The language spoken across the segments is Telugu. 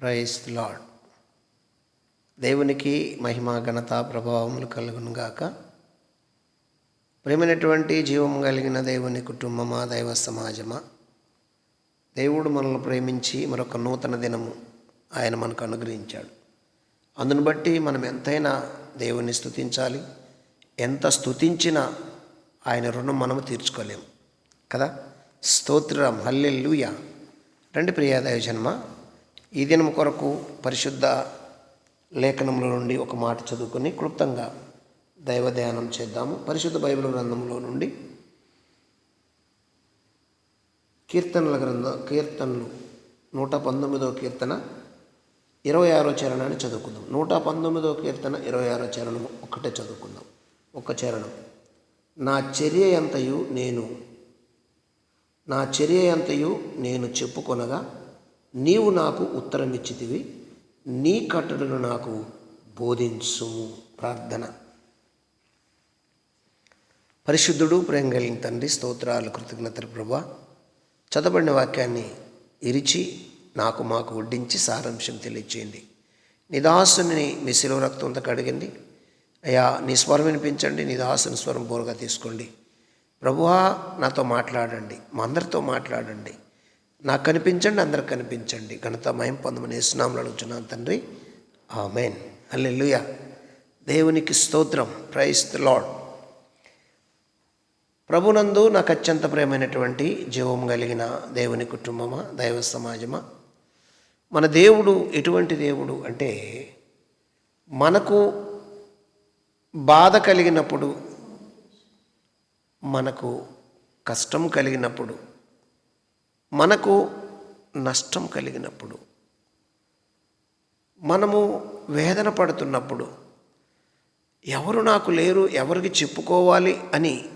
ప్రైస్ లాడ్ దేవునికి మహిమ ఘనత ప్రభావములు కలుగునుగాక ప్రేమైనటువంటి జీవం కలిగిన దేవుని కుటుంబమా దైవ సమాజమా? దేవుడు మనల్ని ప్రేమించి మరొక నూతన దినము ఆయన మనకు అనుగ్రహించాడు. అందును బట్టి మనం ఎంతైనా దేవుని స్థుతించాలి ఎంత స్తుతించినా ఆయన రుణం మనము తీర్చుకోలేము. కదా? స్తోత్రం. హల్లెలూయ. రండి ప్రియా దైవజన్మ. ఈ దినం కొరకు పరిశుద్ధ లేఖనంలో నుండి ఒక మాట చదువుకొని క్లుప్తంగా దైవ ధ్యానం చేద్దాము. పరిశుద్ధ బైబిల్ గ్రంథంలో నుండి కీర్తనల గ్రంథ కీర్తనలు నూట పంతొమ్మిదవ కీర్తన ఇరవై ఆరో చరణాన్ని చదువుకుందాం. నూట పంతొమ్మిదవ కీర్తన ఇరవై ఆరో చరణం ఒక్కటే చదువుకుందాం. ఒక్క చరణం. నా చర్య ఎంతయు నేను నా చర్య ఎంతయు నేను చెప్పుకొనగా నీవు నాకు ఉత్తరం ఇచ్చితివి నీ కట్టడలు నాకు బోధించుము. ప్రార్థన. పరిశుద్ధుడు ప్రేమ కలిగిన తండ్రి స్తోత్రాలు కృతజ్ఞతలు ప్రభా. చదవబడిన వాక్యాన్ని ఇరిచి నాకు మాకు వడ్డించి సారాంశం తెలియచేయండి. నిదాసుని మీ శిలువ రక్తంతో కడిగండి. అయ్యా నీ స్వరం వినిపించండి నీ దాసుని స్వరం బోరుగా తీసుకోండి. ప్రభువా నాతో మాట్లాడండి మా అందరితో మాట్లాడండి. నాకు కనిపించండి అందరికి కనిపించండి. ఘనత మయం పొందమని వేస్తున్నాములు అడుగుతున్నాను తండ్రి. ఆమెన్. హల్లెలూయ. దేవునికి స్తోత్రం. ప్రైస్ ద లాడ్ ప్రభునందు నాకు అత్యంత ప్రేమైనటువంటి జీవం కలిగిన దేవుని కుటుంబమా దైవ సమాజమా? మన దేవుడు ఎటువంటి దేవుడు అంటే మనకు బాధ కలిగినప్పుడు మనకు కష్టం కలిగినప్పుడు మనకు నష్టం కలిగినప్పుడు మనము వేదన పడుతున్నప్పుడు ఎవరు నాకు లేరు ఎవరికి చెప్పుకోవాలి అని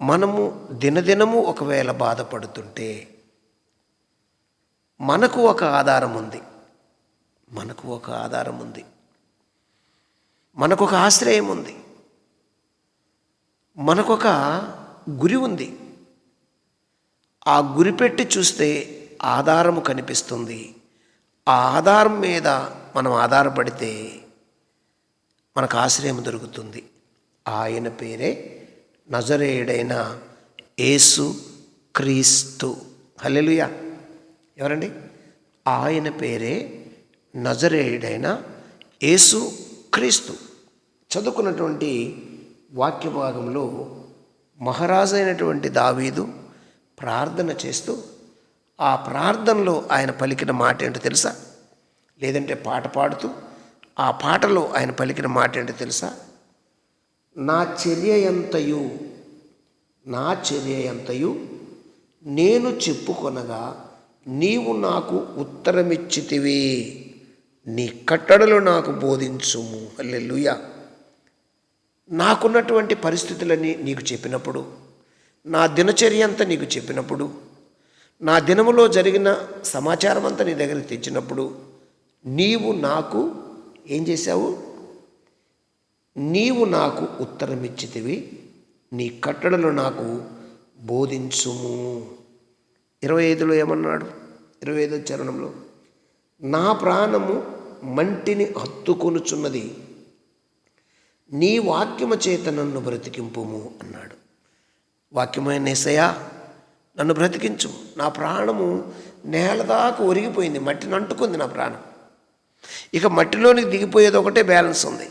మనము దినదినము ఒకవేళ బాధపడుతుంటే మనకు ఒక ఆధారం ఉంది. మనకు ఒక ఆధారం ఉంది. మనకు ఒక ఆశ్రయం ఉంది. మనకొక గురి ఉంది. ఆ గురి పెట్టి చూస్తే ఆధారము కనిపిస్తుంది. ఆ ఆధారం మీద మనం ఆధారపడితే మనకు ఆశ్రయం దొరుకుతుంది. ఆయన పేరే నజరేయుడైన యేసు క్రీస్తు. హలెలుయా ఎవరండి? ఆయన పేరే నజరేయుడైన యేసు క్రీస్తు. చదువుకున్నటువంటి వాక్య భాగంలో మహారాజు అయినటువంటి దావీదు ప్రార్థన చేస్తూ ఆ ప్రార్థనలో ఆయన పలికిన మాట ఏంటో తెలుసా? లేదంటే పాట పాడుతూ ఆ పాటలో ఆయన పలికిన మాట ఏంటో తెలుసా? నా చర్య ఎంతయు నా చర్య ఎంతయు నేను చెప్పుకొనగా నీవు నాకు ఉత్తరమిచ్చితివి నీ కట్టడలు నాకు బోధించుము. అల్లెలుయా నాకున్నటువంటి పరిస్థితులని నీకు చెప్పినప్పుడు నా దినచర్య అంతా నీకు చెప్పినప్పుడు నా దినములో జరిగిన సమాచారం అంతా నీ దగ్గర తెచ్చినప్పుడు నీవు నాకు ఏం చేశావు? నీవు నాకు ఉత్తరం ఇచ్చితివి నీ కట్టడలు నాకు బోధించుము. ఇరవై ఐదులో ఏమన్నాడు? ఇరవై ఐదో చరణంలో నా ప్రాణము మంటిని హత్తుకొనుచున్నది నీ వాక్యము చేత నన్ను బ్రతికింపుము అన్నాడు. వాక్యమైన ఏసయ్యా నన్ను బ్రతికించు. నా ప్రాణము నేల దాకా ఒరిగిపోయింది మట్టిని అంటుకుంది నా ప్రాణం. ఇక మట్టిలోనికి దిగిపోయేది ఒకటే బ్యాలెన్స్ ఉంది.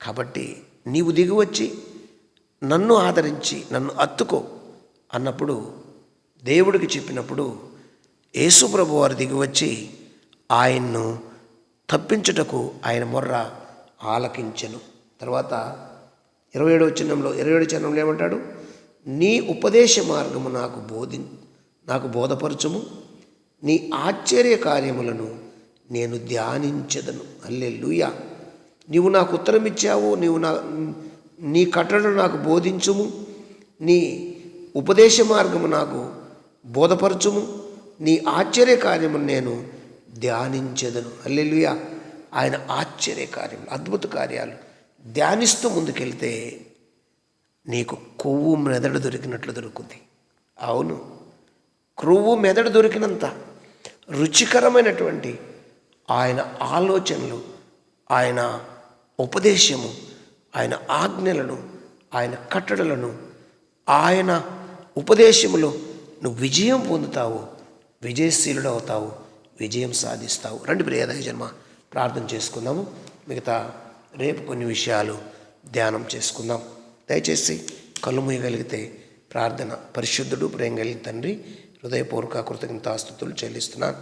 కాబట్టి నీవు దిగివచ్చి నన్ను ఆదరించి నన్ను అత్తుకో అన్నప్పుడు దేవుడికి చెప్పినప్పుడు యేసుప్రభు వారు దిగివచ్చి ఆయన్ను తప్పించుటకు ఆయన మొర్ర ఆలకించెను. తర్వాత ఇరవై ఏడవ చిహ్నంలో ఇరవై ఏడు చిహ్నంలో ఏమంటాడు? నీ ఉపదేశ మార్గము నాకు బోధి నాకు బోధపరచుము. నీ ఆశ్చర్య కార్యములను నేను ధ్యానించదను. అల్లెల్లుయా నీవు నాకు ఉత్తరం ఇచ్చావు నీవు నా నీ కట్టడం నాకు బోధించుము. నీ ఉపదేశ మార్గము నాకు బోధపరచుము. నీ ఆశ్చర్య కార్యము నేను ధ్యానించదను. అల్లెలుయా ఆయన ఆశ్చర్య కార్యములు అద్భుత కార్యాలు. ధ్యానిస్తూ ముందుకెళ్తే నీకు కొవ్వు మెదడు దొరికినట్లు దొరుకుతుంది. అవును. క్రొవ్వు మెదడు దొరికినంత రుచికరమైనటువంటి ఆయన ఆలోచనలు ఆయన ఉపదేశము ఆయన ఆజ్ఞలను ఆయన కట్టడలను ఆయన ఉపదేశములో నువ్వు విజయం పొందుతావు విజయశీలుడు అవుతావు విజయం సాధిస్తావు. రండి ప్రియదయ జన్మ ప్రార్థన చేసుకుందాము. మిగతా రేపు కొన్ని విషయాలు ధ్యానం చేసుకుందాం. దయచేసి కళ్ళు మూయగలిగితే ప్రార్థన. పరిశుద్ధుడు ప్రేమ కలిగిన తండ్రి హృదయపూర్వక కృతజ్ఞతాస్తుతులు చెల్లిస్తున్నాను.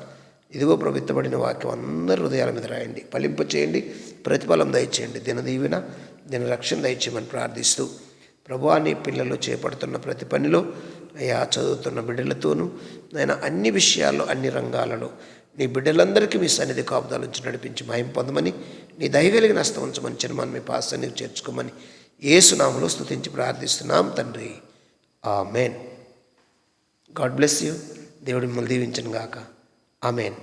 ఇదిగో ప్రవిత్తబడిన వాక్యం అందరి హృదయాల మీద రాయండి. ఫలింప చేయండి. ప్రతిఫలం దయచేయండి. దిన దీవెన దిన రక్షణ దయచేయమని ప్రార్థిస్తూ ప్రభువాన్ని పిల్లలు చేపడుతున్న ప్రతి పనిలో అయ్యా చదువుతున్న బిడ్డలతోనూ నేను అన్ని విషయాల్లో అన్ని రంగాలలో నీ బిడ్డలందరికీ మీ సన్నిధి కాపుదాల నుంచి నడిపించి మహిం పొందమని నీ దయగలిగిన హస్తం ఉంచమని చిరుమని మీ పాస్ చేర్చుకోమని ఏసునామలో స్థుతించి ప్రార్థిస్తున్నాం తండ్రి. ఆ మేన్ గాడ్ బ్లెస్ యూ. దేవుడు మిమ్మల్ని దీవించను గాక ఆమెన్.